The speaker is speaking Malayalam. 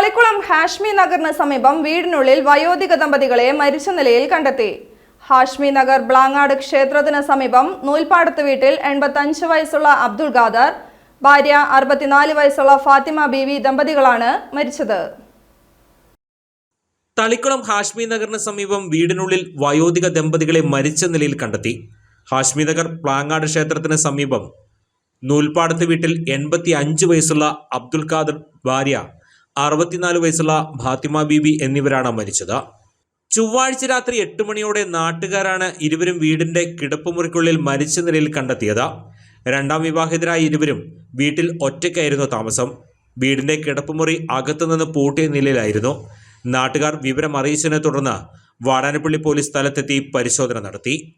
തളിക്കുളം ഹാഷ്മി നഗറിന് സമീപം വീടിനുള്ളിൽ വയോധിക ദമ്പതികളെ മരിച്ച നിലയിൽ കണ്ടെത്തി. ഹാഷ്മി നഗർ ബ്ലാങ്ങാട് ക്ഷേത്രത്തിന് സമീപം നൂൽപ്പാടത്ത് വീട്ടിൽ എൺപത്തഞ്ച് വയസ്സുള്ള അബ്ദുൾ ഖാദർ ഭാര്യ അറുപത്തിനാല് വയസ്സുള്ള ഫാത്തിമ ബീവി ദമ്പതികളാണ് മരിച്ചത്. തളിക്കുളം ഹാഷ്മി നഗറിന് സമീപം വീടിനുള്ളിൽ വയോധിക ദമ്പതികളെ മരിച്ച നിലയിൽ കണ്ടെത്തി. ഹാഷ്മി നഗർ പ്ലാങ്ങാട് ക്ഷേത്രത്തിന് സമീപം നൂൽപ്പാടത്ത് വീട്ടിൽ എൺപത്തി അഞ്ച് വയസ്സുള്ള അബ്ദുൽ ഖാദർ ഭാര്യ അറുപത്തിനാല് വയസ്സുള്ള ഫാത്തിമ ബീബി എന്നിവരാണ് മരിച്ചത്. ചൊവ്വാഴ്ച രാത്രി എട്ട് മണിയോടെ നാട്ടുകാരാണ് ഇരുവരും വീടിന്റെ കിടപ്പുമുറിക്കുള്ളിൽ മരിച്ച നിലയിൽ കണ്ടെത്തിയത്. രണ്ടാം വിവാഹിതരായ ഇരുവരും വീട്ടിൽ ഒറ്റയ്ക്കായിരുന്നു താമസം. വീടിന്റെ കിടപ്പുമുറി അകത്തുനിന്ന് പൂട്ടിയ നിലയിലായിരുന്നു. നാട്ടുകാർ വിവരം അറിയിച്ചതിനെ തുടർന്ന് വാടാനപ്പള്ളി പോലീസ് സ്ഥലത്തെത്തി പരിശോധന നടത്തി.